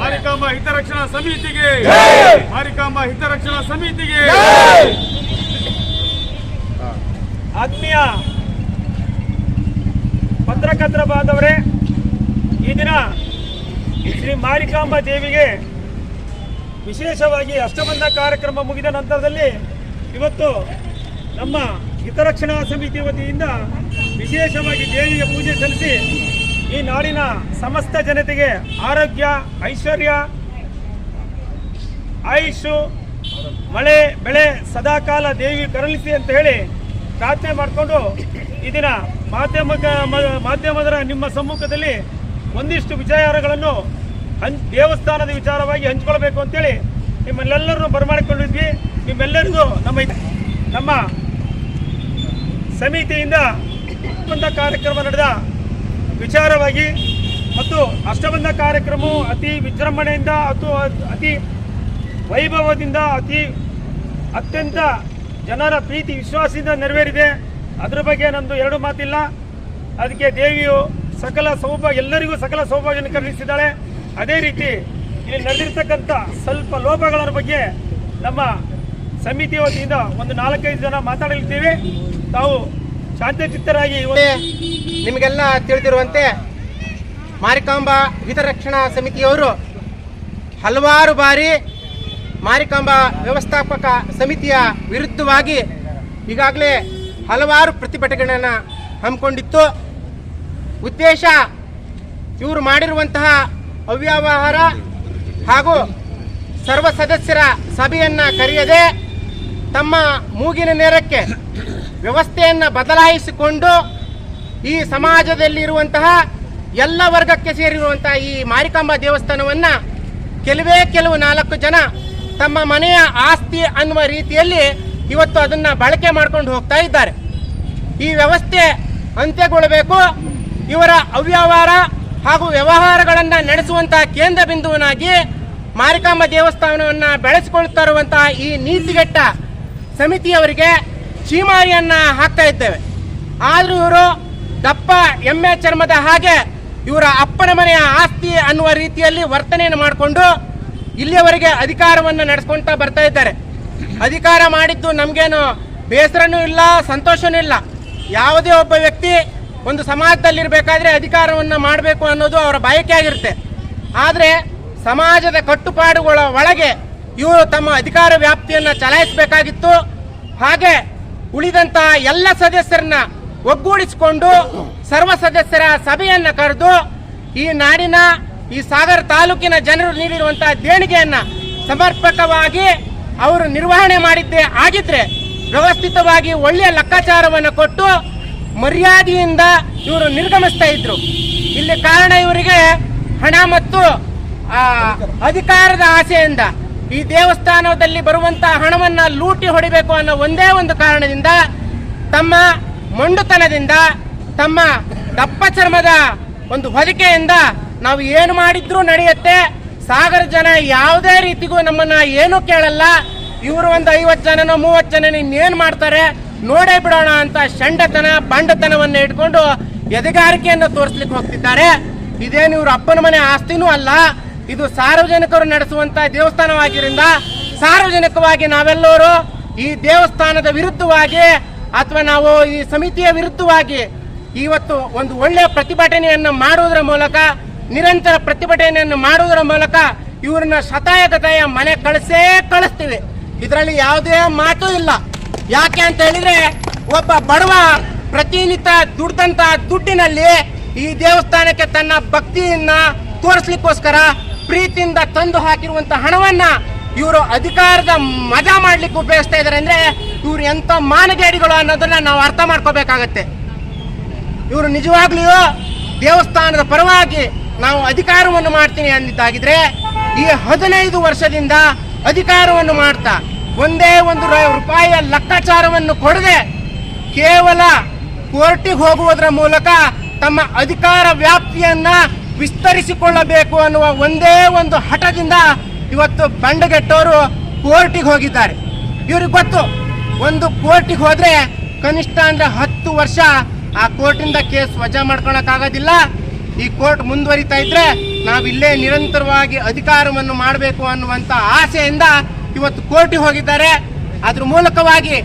ಮಾರಿಕಾಂಬ ಹಿತರಕ್ಷಣಾ ಸಮಿತಿಗೆ ಮಾರಿಕಾಂಬ ಹಿತರಕ್ಷಣಾ ಸಮಿತಿಗೆ. ಆತ್ಮೀಯ ಪತ್ರಕರ್ತರ ಬಾಂಧವರೇ ಈ ದಿನ ಶ್ರೀ ಮಾರಿಕಾಂಬ ದೇವಿಗೆ ವಿಶೇಷವಾಗಿ ಅಷ್ಟಬಂಧ ಕಾರ್ಯಕ್ರಮ ಮುಗಿದ ನಂತರದಲ್ಲಿ ಇವತ್ತು ನಮ್ಮ ಹಿತರಕ್ಷಣಾ ಸಮಿತಿ ವತಿಯಿಂದ ವಿಶೇಷವಾಗಿ ದೇವಿಗೆ ಪೂಜೆ ಸಲ್ಲಿಸಿ ಈ ನಾಡಿನ ಸಮಸ್ತ ಜನತೆಗೆ ಆರೋಗ್ಯ, ಐಶ್ವರ್ಯ, ಆಯುಷು, ಮಳೆ, ಬೆಳೆ ಸದಾಕಾಲ ದೇವಿ ಕರುಣಿಸಿ ಅಂತ ಹೇಳಿ ಪ್ರಾರ್ಥನೆ ಮಾಡಿಕೊಂಡು ಈ ದಿನ ಮಾಧ್ಯಮ ಮಾಧ್ಯಮದರ ನಿಮ್ಮ ಸಮ್ಮುಖದಲ್ಲಿ ಒಂದಿಷ್ಟು ವಿಚಾರಗಳನ್ನು ದೇವಸ್ಥಾನದ ವಿಚಾರವಾಗಿ ಹಂಚ್ಕೊಳ್ಬೇಕು ಅಂತೇಳಿ ನಿಮ್ಮನ್ನೆಲ್ಲರನ್ನು ಬರಮಾಡಿಕೊಂಡಿದ್ವಿ. ನಿಮ್ಮೆಲ್ಲರಿಗೂ ನಮ್ಮ ನಮ್ಮ ಸಮಿತಿಯಿಂದ ಕಾರ್ಯಕ್ರಮ ನಡೆದ ವಿಚಾರವಾಗಿ ಮತ್ತು ಅಷ್ಟಬಂಧ ಕಾರ್ಯಕ್ರಮವು ಅತಿ ವಿಜೃಂಭಣೆಯಿಂದ ಮತ್ತು ಅತಿ ವೈಭವದಿಂದ ಅತಿ ಅತ್ಯಂತ ಜನರ ಪ್ರೀತಿ ವಿಶ್ವಾಸದಿಂದ ನೆರವೇರಿದೆ. ಅದರ ಬಗ್ಗೆ ನಮ್ಮದು ಎರಡು ಮಾತಿಲ್ಲ. ಅದಕ್ಕೆ ದೇವಿಯು ಸಕಲ ಸೌಭಾಗ್ಯ, ಎಲ್ಲರಿಗೂ ಸಕಲ ಸೌಭಾಗ್ಯವನ್ನು ಕರುಣಿಸಿದ್ದಾಳೆ. ಅದೇ ರೀತಿ ಇಲ್ಲಿ ನಡೆದಿರ್ತಕ್ಕಂಥ ಸ್ವಲ್ಪ ಲೋಪಗಳ ಬಗ್ಗೆ ನಮ್ಮ ಸಮಿತಿ ವತಿಯಿಂದ ಒಂದು ನಾಲ್ಕೈದು ಜನ ಮಾತಾಡಲಿದ್ದೇವೆ. ತಾವು ಶಾಂತಚಿತ್ತರಾಗಿ ಚಿತ್ತರಾಗಿ ನಿಮಗೆಲ್ಲ ತಿಳಿದಿರುವಂತೆ ಮಾರಿಕಾಂಬಾ ಹಿತರಕ್ಷಣಾ ಸಮಿತಿಯವರು ಹಲವಾರು ಬಾರಿ ಮಾರಿಕಾಂಬಾ ವ್ಯವಸ್ಥಾಪಕ ಸಮಿತಿಯ ವಿರುದ್ಧವಾಗಿ ಈಗಾಗಲೇ ಹಲವಾರು ಪ್ರತಿಭಟನೆಗಳನ್ನು ಹಮ್ಮಿಕೊಂಡಿತ್ತು. ಉದ್ದೇಶ ಇವರು ಮಾಡಿರುವಂತಹ ಅವ್ಯವಹಾರ ಹಾಗೂ ಸರ್ವ ಸದಸ್ಯರ ಸಭೆಯನ್ನು ಕರೆಯದೆ ತಮ್ಮ ಮೂಗಿನ ನೇರಕ್ಕೆ ವ್ಯವಸ್ಥೆಯನ್ನು ಬದಲಾಯಿಸಿಕೊಂಡು ಈ ಸಮಾಜದಲ್ಲಿರುವಂತಹ ಎಲ್ಲ ವರ್ಗಕ್ಕೆ ಸೇರಿರುವಂತಹ ಈ ಮಾರಿಕಾಂಬ ದೇವಸ್ಥಾನವನ್ನು ಕೆಲವೇ ಕೆಲವು ನಾಲ್ಕು ಜನ ತಮ್ಮ ಮನೆಯ ಆಸ್ತಿ ಅನ್ನುವ ರೀತಿಯಲ್ಲಿ ಇವತ್ತು ಅದನ್ನು ಬಳಕೆ ಮಾಡ್ಕೊಂಡು ಹೋಗ್ತಾ ಇದ್ದಾರೆ. ಈ ವ್ಯವಸ್ಥೆ ಅಂತ್ಯಗೊಳ್ಳಬೇಕು. ಇವರ ಅವ್ಯವಹಾರ ಹಾಗೂ ವ್ಯವಹಾರಗಳನ್ನು ನಡೆಸುವಂತಹ ಕೇಂದ್ರ ಬಿಂದುವನಾಗಿ ಮಾರಿಕಾಂಬ ದೇವಸ್ಥಾನವನ್ನು ಬೆಳೆಸಿಕೊಳ್ತಾ ಇರುವಂತಹ ಈ ನೀತಿಗೆಟ್ಟ ಸಮಿತಿಯವರಿಗೆ ಚೀಮಾರಿಯನ್ನ ಹಾಕ್ತಾ ಇದ್ದೇವೆ. ಆದರೂ ಇವರು ದಪ್ಪ, ಎಮ್ಮೆ ಚರ್ಮದ ಹಾಗೆ ಇವರ ಅಪ್ಪನ ಮನೆಯ ಆಸ್ತಿ ಅನ್ನುವ ರೀತಿಯಲ್ಲಿ ವರ್ತನೆಯನ್ನು ಮಾಡಿಕೊಂಡು ಇಲ್ಲಿಯವರೆಗೆ ಅಧಿಕಾರವನ್ನು ನಡೆಸ್ಕೊಳ್ತಾ ಬರ್ತಾ ಇದ್ದಾರೆ. ಅಧಿಕಾರ ಮಾಡಿದ್ದು ನಮಗೇನು ಬೇಸರನೂ ಇಲ್ಲ, ಸಂತೋಷನೂ ಇಲ್ಲ. ಯಾವುದೇ ಒಬ್ಬ ವ್ಯಕ್ತಿ ಒಂದು ಸಮಾಜದಲ್ಲಿರಬೇಕಾದ್ರೆ ಅಧಿಕಾರವನ್ನು ಮಾಡಬೇಕು ಅನ್ನೋದು ಅವರ ಬಯಕೆ ಆಗಿರುತ್ತೆ. ಆದರೆ ಸಮಾಜದ ಕಟ್ಟುಪಾಡುಗಳ ಒಳಗೆ ಇವರು ತಮ್ಮ ಅಧಿಕಾರ ವ್ಯಾಪ್ತಿಯನ್ನು ಚಲಾಯಿಸಬೇಕಾಗಿತ್ತು. ಹಾಗೆ ಉಳಿದಂತ ಎಲ್ಲ ಸದಸ್ಯರನ್ನ ಒಗ್ಗೂಡಿಸಿಕೊಂಡು ಸರ್ವ ಸದಸ್ಯರ ಸಭೆಯನ್ನ ಕರೆದು ಈ ನಾಡಿನ, ಈ ಸಾಗರ ತಾಲೂಕಿನ ಜನರು ನೀಡಿರುವಂತಹ ದೇಣಿಗೆಯನ್ನ ಸಮರ್ಪಕವಾಗಿ ಅವರು ನಿರ್ವಹಣೆ ಮಾಡಿದ್ದೇ ಆಗಿದ್ರೆ ವ್ಯವಸ್ಥಿತವಾಗಿ ಒಳ್ಳೆಯ ಲೆಕ್ಕಾಚಾರವನ್ನು ಕೊಟ್ಟು ಮರ್ಯಾದೆಯಿಂದ ಇವರು ನಿರ್ಗಮಿಸ್ತಾ ಇದ್ರು. ಇಲ್ಲಿ ಕಾರಣ ಇವರಿಗೆ ಹಣ ಮತ್ತು ಅಧಿಕಾರದ ಆಸೆಯಿಂದ. ಈ ದೇವಸ್ಥಾನದಲ್ಲಿ ಬರುವಂತಹ ಹಣವನ್ನ ಲೂಟಿ ಹೊಡಿಬೇಕು ಅನ್ನೋ ಒಂದೇ ಒಂದು ಕಾರಣದಿಂದ ತಮ್ಮ ಮೊಂಡುತನದಿಂದ, ತಮ್ಮ ದಪ್ಪ ಚರ್ಮದ ಒಂದು ಹೊದಿಕೆಯಿಂದ ನಾವು ಏನು ಮಾಡಿದ್ರೂ ನಡೆಯುತ್ತೆ. ಸಾಗರ ಜನ ಯಾವುದೇ ರೀತಿಗೂ ನಮ್ಮನ್ನ ಏನು ಕೇಳಲ್ಲ. ಇವರು ಒಂದು ಐವತ್ತು ಜನನೋ, ಮೂವತ್ತು ಜನ ಇನ್ನೇನು ಮಾಡ್ತಾರೆ? ನೋಡೇ ಬಿಡೋಣ ಅಂತ ಷಂಡತನ ಬಂಡತನವನ್ನು ಇಟ್ಕೊಂಡು ಎದೆಗಾರಿಕೆಯನ್ನು ತೋರಿಸ್ಲಿಕ್ಕೆ ಹೋಗ್ತಿದ್ದಾರೆ. ಇದೇನು ಇವರು ಅಪ್ಪನ ಮನೆ ಆಸ್ತಿನೂ ಅಲ್ಲ. ಇದು ಸಾರ್ವಜನಿಕರು ನಡೆಸುವಂತ ದೇವಸ್ಥಾನವಾಗಿರಿಂದ ಸಾರ್ವಜನಿಕವಾಗಿ ನಾವೆಲ್ಲರೂ ಈ ದೇವಸ್ಥಾನದ ವಿರುದ್ಧವಾಗಿ ಅಥವಾ ನಾವು ಈ ಸಮಿತಿಯ ವಿರುದ್ಧವಾಗಿ ಇವತ್ತು ಒಂದು ಒಳ್ಳೆಯ ಪ್ರತಿಭಟನೆಯನ್ನು ಮಾಡುವುದರ ಮೂಲಕ, ನಿರಂತರ ಪ್ರತಿಭಟನೆಯನ್ನು ಮಾಡುವುದರ ಮೂಲಕ ಇವ್ರನ್ನ ಶತಾಯಗತಾಯ ಮನೆ ಕಳಿಸೇ ಕಳಿಸ್ತೀವಿ. ಇದರಲ್ಲಿ ಯಾವುದೇ ಮಾತು ಇಲ್ಲ. ಯಾಕೆ ಅಂತ ಹೇಳಿದ್ರೆ ಒಬ್ಬ ಬಡವ ಪ್ರತಿನಿತ್ಯ ದುಡ್ದಂತ ದುಡ್ಡಿನಲ್ಲಿ ಈ ದೇವಸ್ಥಾನಕ್ಕೆ ತನ್ನ ಭಕ್ತಿಯನ್ನ ತೋರಿಸ್ಲಿಕ್ಕೋಸ್ಕರ ಪ್ರೀತಿಯಿಂದ ತಂದು ಹಾಕಿರುವಂತ ಹಣವನ್ನ ಇವರು ಅಧಿಕಾರದ ಮಜಾ ಮಾಡ್ಲಿಕ್ಕೆ ಉಪಯೋಗಿಸ್ತಾ ಇದಾರೆ ಅಂದ್ರೆ ಇವ್ರು ಎಂತ ಮಾನಗೇಡಿಗಳು ಅನ್ನೋದನ್ನ ನಾವು ಅರ್ಥ ಮಾಡ್ಕೋಬೇಕಾಗತ್ತೆ. ಇವರು ನಿಜವಾಗ್ಲೂ ದೇವಸ್ಥಾನದ ಪರವಾಗಿ ನಾವು ಅಧಿಕಾರವನ್ನು ಮಾಡ್ತೀನಿ ಅಂದಿದ್ದಾಗಿದ್ರೆ ಈ ಹದಿನೈದು ವರ್ಷದಿಂದ ಅಧಿಕಾರವನ್ನು ಮಾಡ್ತಾ ಒಂದೇ ಒಂದು ರೂಪಾಯಿಯ ಲೆಕ್ಕಾಚಾರವನ್ನು ಕೊಡದೆ ಕೇವಲ ಕೋರ್ಟಿಗೆ ಹೋಗುವುದರ ಮೂಲಕ ತಮ್ಮ ಅಧಿಕಾರ ವ್ಯಾಪ್ತಿಯನ್ನ ವಿಸ್ತರಿಸಿಕೊಳ್ಳಬೇಕು ಅನ್ನುವ ಒಂದೇ ಒಂದು ಹಠದಿಂದ ಇವತ್ತು ಬಂಡಗೆಟ್ಟವರು ಕೋರ್ಟಿಗೆ ಹೋಗಿದ್ದಾರೆ. ಇವ್ರಿಗೆ ಗೊತ್ತು, ಒಂದು ಕೋರ್ಟಿಗೆ ಹೋದ್ರೆ ಕನಿಷ್ಠ ಅಂದ್ರೆ ಹತ್ತು ವರ್ಷ ಆ ಕೋರ್ಟಿಂದ ಕೇಸ್ ವಜಾ ಮಾಡ್ಕೊಳಕ್ ಆಗೋದಿಲ್ಲ ಈ ಕೋರ್ಟ್ ಮುಂದುವರಿತಾ ಇದ್ರೆ ನಾವಿಲ್ಲೇ ನಿರಂತರವಾಗಿ ಅಧಿಕಾರವನ್ನು ಮಾಡಬೇಕು ಅನ್ನುವಂಥ ಆಸೆಯಿಂದ ಇವತ್ತು ಕೋರ್ಟಿಗೆ ಹೋಗಿದ್ದಾರೆ. ಅದ್ರ ಮೂಲಕವಾಗಿ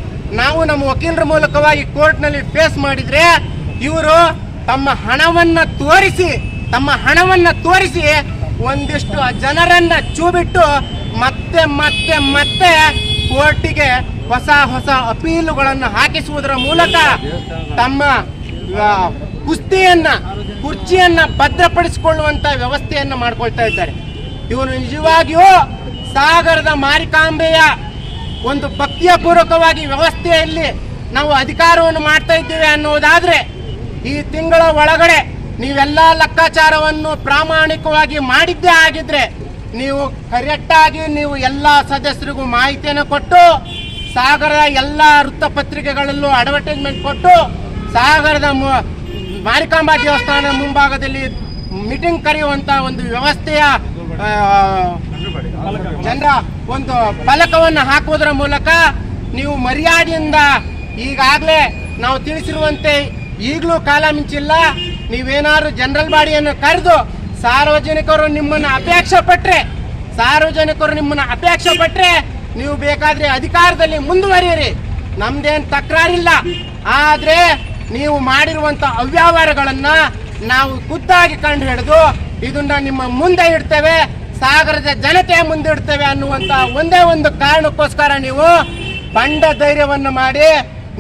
ನಾವು ನಮ್ಮ ವಕೀಲರ ಮೂಲಕವಾಗಿ ಕೋರ್ಟ್ನಲ್ಲಿ ಫೇಸ್ ಮಾಡಿದ್ರೆ ಇವರು ತಮ್ಮ ಹಣವನ್ನು ತೋರಿಸಿ ತಮ್ಮ ಹಣವನ್ನ ತೋರಿಸಿ ಒಂದಿಷ್ಟು ಜನರನ್ನ ಚೂಬಿಟ್ಟು ಮತ್ತೆ ಮತ್ತೆ ಮತ್ತೆ ಕೋರ್ಟಿಗೆ ಹೊಸ ಹೊಸ ಅಪೀಲುಗಳನ್ನು ಹಾಕಿಸುವುದರ ಮೂಲಕ ತಮ್ಮ ಕುಸ್ತಿಯನ್ನ, ಕುರ್ಚಿಯನ್ನ ಭದ್ರಪಡಿಸಿಕೊಳ್ಳುವಂತ ವ್ಯವಸ್ಥೆಯನ್ನ ಮಾಡ್ಕೊಳ್ತಾ ಇದ್ದಾರೆ. ಇವನು ನಿಜವಾಗಿಯೂ ಸಾಗರದ ಮಾರಿಕಾಂಬೆಯ ಒಂದು ಭಕ್ತಿಯ ಪೂರ್ವಕವಾಗಿ ವ್ಯವಸ್ಥೆಯಲ್ಲಿ ನಾವು ಅಧಿಕಾರವನ್ನು ಮಾಡ್ತಾ ಇದ್ದೇವೆ ಅನ್ನುವುದಾದ್ರೆ ಈ ತಿಂಗಳ ಒಳಗಡೆ ನೀವೆಲ್ಲ ಲೆಕ್ಕಾಚಾರವನ್ನು ಪ್ರಾಮಾಣಿಕವಾಗಿ ಮಾಡಿದ್ದೇ ಆಗಿದ್ರೆ ನೀವು ಕರೆಕ್ಟಾಗಿ ನೀವು ಎಲ್ಲ ಸದಸ್ಯರಿಗೂ ಮಾಹಿತಿಯನ್ನು ಕೊಟ್ಟು, ಸಾಗರದ ಎಲ್ಲ ವೃತ್ತಪತ್ರಿಕೆಗಳಲ್ಲೂ ಅಡ್ವರ್ಟೈಸ್ಮೆಂಟ್ ಕೊಟ್ಟು, ಸಾಗರದ ಮಾರಿಕಾಂಬಾ ದೇವಸ್ಥಾನದ ಮುಂಭಾಗದಲ್ಲಿ ಮೀಟಿಂಗ್ ಕರೆಯುವಂತ ಒಂದು ವ್ಯವಸ್ಥೆಯ ಜನರ ಒಂದು ಫಲಕವನ್ನು ಹಾಕುವುದರ ಮೂಲಕ ನೀವು ಮರ್ಯಾದೆಯಿಂದ ಈಗಾಗಲೇ ನಾವು ತಿಳಿಸಿರುವಂತೆ ಈಗಲೂ ಕಾಲ ಮಿಂಚಿಲ್ಲ. ನೀವೇನಾದ್ರು ಜನರಲ್ ಬಾಡಿಯನ್ನು ಕರೆದು ಸಾರ್ವಜನಿಕರು ನಿಮ್ಮನ್ನು ಅಪೇಕ್ಷೆ ಪಟ್ಟರೆ ಸಾರ್ವಜನಿಕರು ನಿಮ್ಮನ್ನು ಅಪೇಕ್ಷೆ ಪಟ್ಟರೆ ನೀವು ಬೇಕಾದ್ರೆ ಅಧಿಕಾರದಲ್ಲಿ ಮುಂದುವರಿಯಿರಿ. ನಮ್ದೇನು ತಕರಾರಿಲ್ಲ. ಆದರೆ ನೀವು ಮಾಡಿರುವಂಥ ಅವ್ಯವಹಾರಗಳನ್ನು ನಾವು ಖುದ್ದಾಗಿ ಕಂಡು ಹಿಡಿದು ಇದನ್ನ ನಿಮ್ಮ ಮುಂದೆ ಇಡ್ತೇವೆ, ಸಾಗರದ ಜನತೆ ಮುಂದೆ ಇಡ್ತೇವೆ ಅನ್ನುವಂತ ಒಂದೇ ಒಂದು ಕಾರಣಕ್ಕೋಸ್ಕರ ನೀವು ಬಂಡ ಧೈರ್ಯವನ್ನು ಮಾಡಿ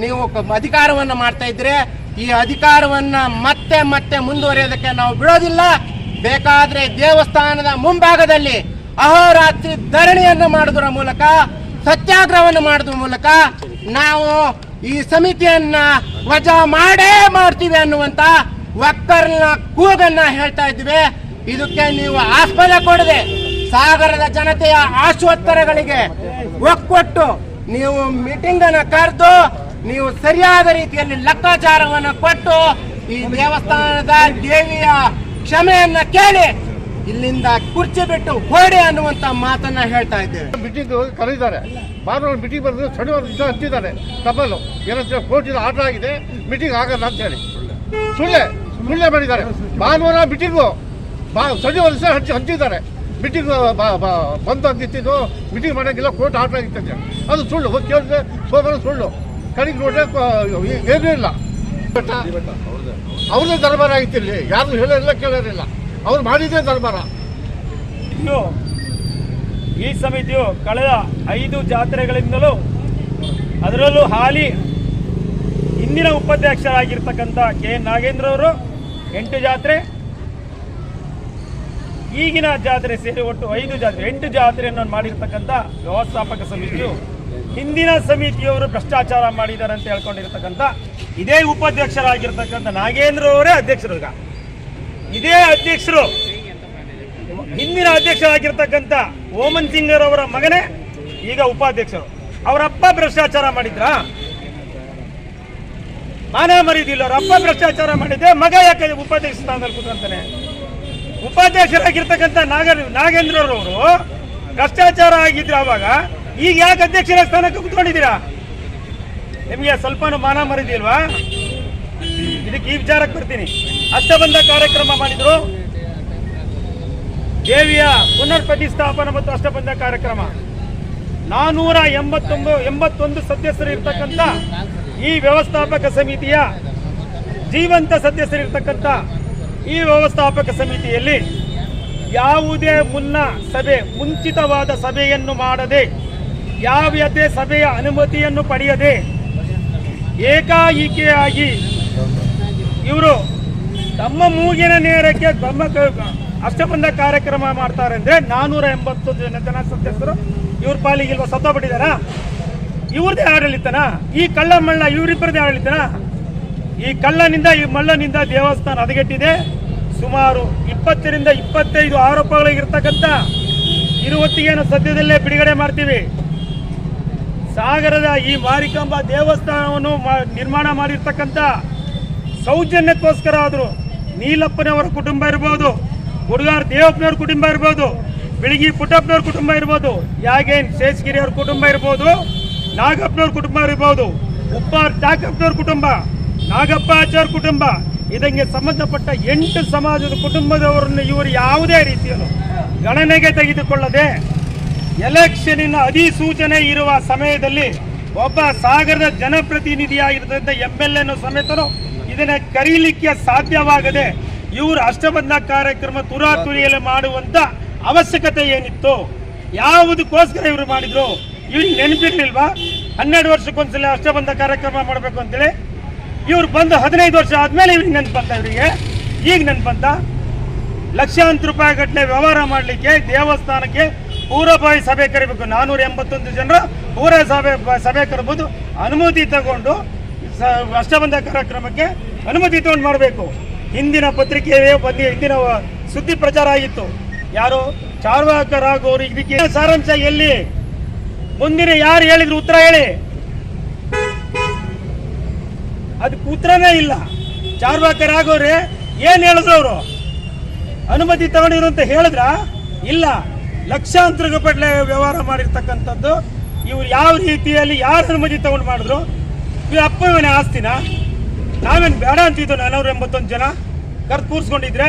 ನೀವು ಅಧಿಕಾರವನ್ನ ಮಾಡ್ತಾ ಇದ್ರೆ ಈ ಅಧಿಕಾರವನ್ನ ಮತ್ತೆ ಮತ್ತೆ ಮುಂದುವರಿಯೋದಕ್ಕೆ ನಾವು ಬಿಡೋದಿಲ್ಲ. ಬೇಕಾದ್ರೆ ದೇವಸ್ಥಾನದ ಮುಂಭಾಗದಲ್ಲಿ ಅಹೋರಾತ್ರಿ ಧರಣಿಯನ್ನು ಮಾಡುವುದರ ಮೂಲಕ, ಸತ್ಯಾಗ್ರಹವನ್ನು ಮಾಡುವುದರ ಮೂಲಕ ನಾವು ಈ ಸಮಿತಿಯನ್ನ ವಜಾ ಮಾಡೇ ಮಾಡ್ತೀವಿ ಅನ್ನುವಂತ ಒಕ್ಕರ್ನ ಕೂಗನ್ನ ಹೇಳ್ತಾ ಇದ್ವಿ ಇದಕ್ಕೆ ನೀವು ಆಸ್ಪದ ಕೊಡದೆ ಸಾಗರದ ಜನತೆಯ ಆಶೋತ್ತರಗಳಿಗೆ ಒಕ್ಕೊಟ್ಟು ನೀವು ಮೀಟಿಂಗ್ ಅನ್ನ ಕರೆದು ನೀವು ಸರಿಯಾದ ರೀತಿಯಲ್ಲಿ ಲೆಕ್ಕಾಚಾರವನ್ನು ಕೊಟ್ಟು ಈ ದೇವಸ್ಥಾನದ ದೇವಿಯ ಕ್ಷಮೆಯನ್ನ ಕೇಳಿ ಇಲ್ಲಿಂದ ಕುರ್ಚಿ ಬಿಟ್ಟು ಹೊಡೆ ಅನ್ನುವಂತ ಮಾತನ್ನ ಹೇಳ್ತಾ ಇದ್ದೇವೆ. ಮೀಟಿಂಗ್ ಕರೆದಿದ್ದಾರೆ ಭಾನುವಾರ ಮೀಟಿಂಗ್ ಬರೆದು ಶನಿವಾರ ದಿವಸ ಹಂಚಿದ್ದಾರೆ ತಪ್ಪಲು ಏನಂತ ಕೋರ್ಟಿನ ಆರ್ಡರ್ ಆಗಿದೆ. ಮೀಟಿಂಗ್ ಆಗಲ್ಲ ಅಂತ ಹೇಳಿ. ಸುಳ್ಳೆ ಸುಳ್ಳೆ ಮಾಡಿದ್ದಾರೆ. ಭಾನುವಾರ ಮೀಟಿಂಗು ಬಾ ಶನಿವಾರ ದಿವಸ ಹಂಚಿ, ಹಂಚಿದ್ದಾರೆ. ಮೀಟಿಂಗ್ ಬಂದು ಅಂತಿದ್ದು ಮೀಟಿಂಗ್ ಮಾಡೋಂಗಿಲ್ಲ, ಕೋರ್ಟ್ ಆರ್ಡರ್ ಆಗಿತ್ತು ಅದು ಸುಳ್ಳು. ಹೋಗಿ ಕೇಳಿದ್ರೆ ಸೋಮವಾರ ಸುಳ್ಳು. ಕಡೆಗೆ ನೋಡ್ರೆ ಕ- ಏನೂ ಇಲ್ಲ. ಅವ್ರದೇ ದರ್ಬಾರ ಆಗಿತ್ತು ಇಲ್ಲಿ. ಯಾರು ಹೇಳಿಲ್ಲ ಕೇಳೋರಿಲ್ಲ. ಅವ್ರು ಮಾಡಿದ್ದೇ ದರ್ಬಾರ. ಇನ್ನು ಈ ಸಮಿತಿಯು ಕಳೆದ ಐದು ಜಾತ್ರೆಗಳಿಂದಲೂ ಅದರಲ್ಲೂ ಹಾಲಿ ಹಿಂದಿನ ಉಪಾಧ್ಯಕ್ಷರಾಗಿರ್ತಕ್ಕಂಥ ಕೆ. ಎನ್ ನಾಗೇಂದ್ರ ಅವರು ಎಂಟು ಜಾತ್ರೆ, ಈಗಿನ ಜಾತ್ರೆ ಸೇರಿ ಒಟ್ಟು ಐದು ಜಾತ್ರೆ, ಎಂಟು ಜಾತ್ರೆಯನ್ನು ಮಾಡಿರ್ತಕ್ಕಂಥ ವ್ಯವಸ್ಥಾಪಕ ಸಮಿತಿಯು ಹಿಂದಿನ ಸಮಿತಿಯವರು ಭ್ರಷ್ಟಾಚಾರ ಮಾಡಿದ್ದಾರೆ ಅಂತ ಹೇಳ್ಕೊಂಡಿರ್ತಕ್ಕಂಥ, ಇದೇ ಉಪಾಧ್ಯಕ್ಷರಾಗಿರ್ತಕ್ಕಂಥ ನಾಗೇಂದ್ರ ಅವರೇ ಅಧ್ಯಕ್ಷರು ಈಗ. ಇದೇ ಅಧ್ಯಕ್ಷರು, ಹಿಂದಿನ ಅಧ್ಯಕ್ಷರಾಗಿರ್ತಕ್ಕಂಥ ಓಮನ್ ಸಿಂಗರ್ ಅವರ ಮಗನೇ ಈಗ ಉಪಾಧ್ಯಕ್ಷರು. ಅವರಪ್ಪ ಭ್ರಷ್ಟಾಚಾರ ಮಾಡಿದ್ರಾ? ಮಾನ ಮರಿದಿಲ್ಲ, ಅವ್ರ ಅಪ್ಪ ಭ್ರಷ್ಟಾಚಾರ ಮಾಡಿದ್ದೆ ಮಗ ಯಾಕೆ ಉಪಾಧ್ಯಕ್ಷ ಸ್ಥಾನದಲ್ಲಿ ಕೂತ್ಕೊಂತಾನೆ ಉಪಾಧ್ಯಕ್ಷರಾಗಿರ್ತಕ್ಕಂಥ ನಾಗ ನಾಗೇಂದ್ರರವರು ಭ್ರಷ್ಟಾಚಾರ ಆಗಿದ್ರು ಅವಾಗ ಈಗ ಯಾಕೆ ಅಧ್ಯಕ್ಷರ ಸ್ಥಾನಕ್ಕೆ ಕುತ್ಕೊಂಡಿದ್ದೀರಾ? ನಿಮಗೆ ಸ್ವಲ್ಪನೂ ಮಾನ ಮರಿದಿಲ್ವಾ? ಇದಕ್ಕೆ ಈ ವಿಚಾರಕ್ಕೆ ಬರ್ತೀನಿ. ಅಷ್ಟಬಂಧ ಕಾರ್ಯಕ್ರಮ ಮಾಡಿದ್ರು. ದೇವಿಯ ಪುನರ್ ಪ್ರತಿಷ್ಠಾಪನ ಮತ್ತು ಅಷ್ಟಬಂಧ ಕಾರ್ಯಕ್ರಮ. ನಾನೂರ ಎಂಬತ್ತೊಂದು ಎಂಬತ್ತೊಂದು ಸದಸ್ಯರು ಇರ್ತಕ್ಕಂಥ ಈ ವ್ಯವಸ್ಥಾಪಕ ಸಮಿತಿಯ ಜೀವಂತ ಸದಸ್ಯರು ಇರ್ತಕ್ಕಂಥ ಈ ವ್ಯವಸ್ಥಾಪಕ ಸಮಿತಿಯಲ್ಲಿ ಯಾವುದೇ ಮುನ್ನ ಸಭೆ, ಮುಂಚಿತವಾದ ಸಭೆಯನ್ನು ಮಾಡದೆ ಯಾವುದೇ ಸಭೆಯ ಅನುಮತಿಯನ್ನು ಪಡೆಯದೆ ಏಕಾಏಕಿಯಾಗಿ ಇವರು ತಮ್ಮ ಮೂಗಿನ ನೇರಕ್ಕೆ ತಮ್ಮ ಅಷ್ಟಬಂಧ ಕಾರ್ಯಕ್ರಮ ಮಾಡ್ತಾರೆ ಅಂದ್ರೆ ನಾನೂರ ಎಂಬತ್ತು ಜನ ಜನ ಸದಸ್ಯರು ಇವ್ರ ಪಾಲಿಗೆ ಇಲ್ವಾ ಸತ್ತೋಗ್ಬಿಟ್ಟಿದಾರ ಇವ್ರದೇ ಆಡಳಿತನ? ಈ ಕಳ್ಳ ಮಳ್ಳ ಇವರಿಬ್ಬರದೇ ಆಡಳಿತನ? ಈ ಕಳ್ಳನಿಂದ, ಈ ಮಳ್ಳನಿಂದ ದೇವಸ್ಥಾನ ಹದಗೆಟ್ಟಿದೆ. ಸುಮಾರು ಇಪ್ಪತ್ತರಿಂದ ಇಪ್ಪತ್ತೈದು ಆರೋಪಗಳಿಗಿರ್ತಕ್ಕಂಥ ಇರುವತ್ತಿಗೆ ಸದ್ಯದಲ್ಲೇ ಬಿಡುಗಡೆ ಮಾಡ್ತೀವಿ? ಸಾಗರದ ಈ ಮಾರಿಕಾಂಬಾ ದೇವಸ್ಥಾನವನ್ನು ನಿರ್ಮಾಣ ಮಾಡಿರ್ತಕ್ಕಂಥ ಸೌಜನ್ಯಕ್ಕೋಸ್ಕರ ಆದರೂ ನೀಲಪ್ಪನವರ ಕುಟುಂಬ ಇರ್ಬೋದು ಹುಡುಗಾರ್ ದೇವಪ್ಪನವ್ರ ಕುಟುಂಬ ಇರ್ಬೋದು, ಬಿಳಿಗಿ ಪುಟ್ಟಪ್ಪನವ್ರ ಕುಟುಂಬ ಇರ್ಬೋದು, ಯಾಗೇನ್ ಶೇಷಗಿರಿಯವ್ರ ಕುಟುಂಬ ಇರ್ಬೋದು, ನಾಗಪ್ಪನವ್ರ ಕುಟುಂಬ ಇರ್ಬೋದು, ಉಪ್ಪಾರ್ ಟಾಕಪ್ಪನವ್ರ ಕುಟುಂಬ, ನಾಗಪ್ಪ ಆಚಾರ್ ಕುಟುಂಬ, ಇದಕ್ಕೆ ಸಂಬಂಧಪಟ್ಟ ಎಂಟು ಸಮಾಜದ ಕುಟುಂಬದವರನ್ನು ಇವರು ಯಾವುದೇ ರೀತಿಯಲ್ಲೂ ಗಣನೆಗೆ ತೆಗೆದುಕೊಳ್ಳದೆ ಎಲೆಕ್ಷನಿನ ಅಧಿಸೂಚನೆ ಇರುವ ಸಮಯದಲ್ಲಿ ಒಬ್ಬ ಸಾಗರದ ಜನಪ್ರತಿನಿಧಿಯಾಗಿರುವಂತ ಎಂ ಎಲ್ ಎನ್ನು ಸಮೇತನು ಇದನ್ನ ಕರೀಲಿಕ್ಕೆ ಸಾಧ್ಯವಾಗದೆ ಇವರು ಅಷ್ಟಬಂಧ ಕಾರ್ಯಕ್ರಮ ತುರಾತುರಿಯಲ್ಲಿ ಮಾಡುವಂತ ಅವಶ್ಯಕತೆ ಏನಿತ್ತು? ಯಾವುದಕ್ಕೋಸ್ಕರ ಇವರು ಮಾಡಿದ್ರು? ಇವ್ರಿಗೆ ನೆನಪಿರ್ಲಿಲ್ವಾ? ಹನ್ನೆರಡು ವರ್ಷಕ್ಕೊಂದ್ಸಲ ಅಷ್ಟಬಂಧ ಕಾರ್ಯಕ್ರಮ ಮಾಡಬೇಕು ಅಂತೇಳಿ ಇವ್ರು ಬಂದು ಹದಿನೈದು ವರ್ಷ ಆದ್ಮೇಲೆ ಇವ್ರಿಗೆ ನೆನಪಂತ ಇವರಿಗೆ? ಈಗ ನೆನಪಂತ ಲಕ್ಷಾಂತರ ರೂಪಾಯಿ ಗಟ್ಟಲೆ ವ್ಯವಹಾರ ಮಾಡಲಿಕ್ಕೆ, ದೇವಸ್ಥಾನಕ್ಕೆ ಪೂರ್ವಭಾವಿ ಸಭೆ ಕರಿಬೇಕು. ನಾನೂರ ಎಂಬತ್ತೊಂದು ಜನರು ಪೂರ್ವ ಸಭೆ ಸಭೆ ಕರಬಹುದು ಅನುಮತಿ ತಗೊಂಡು ಅಷ್ಟಬಂಧ ಕಾರ್ಯಕ್ರಮಕ್ಕೆ ಅನುಮತಿ ತಗೊಂಡು ಮಾಡಬೇಕು. ಹಿಂದಿನ ಪತ್ರಿಕೆಯೇ ಬಂದು ಹಿಂದಿನ ಸುದ್ದಿ ಪ್ರಚಾರ ಆಗಿತ್ತು. ಯಾರು? ಚಾರ್ವಾಕರಾಗೋರು ಇದಕ್ಕೆ ಸಾರಾಂಶ ಎಲ್ಲಿ? ಮುಂದಿನ ಯಾರು ಹೇಳಿದ್ರು ಉತ್ತರ ಹೇಳಿ. ಅದಕ್ಕೆ ಉತ್ತರನೇ ಇಲ್ಲ. ಚಾರ್ವಾಕರಾಗೋರೇ ಏನ್ ಹೇಳಿದ್ರು ಅವರು? ಅನುಮತಿ ತಗೊಂಡಿರು ಅಂತ ಹೇಳಿದ್ರ? ಇಲ್ಲ. ಲಕ್ಷಾಂತರ ರೂಪಾಯಿ ವ್ಯವಹಾರ ಮಾಡಿರ್ತಕ್ಕಂಥದ್ದು, ಇವ್ರು ಯಾವ ರೀತಿಯಲ್ಲಿ ಯಾರು ಅನುಮತಿ ತಗೊಂಡು ಮಾಡಿದ್ರು? ಇವ್ರ ಅಪ್ಪ ಇವನೇ ಆಸ್ತಿನ? ನಾವೇನು ಬೇಡ ಅಂತಿದ್ದು ನಾನೂರ ಎಂಬತ್ತೊಂದು ಜನ ಕರೆದು ಕೂರಿಸ್ಕೊಂಡಿದ್ರೆ,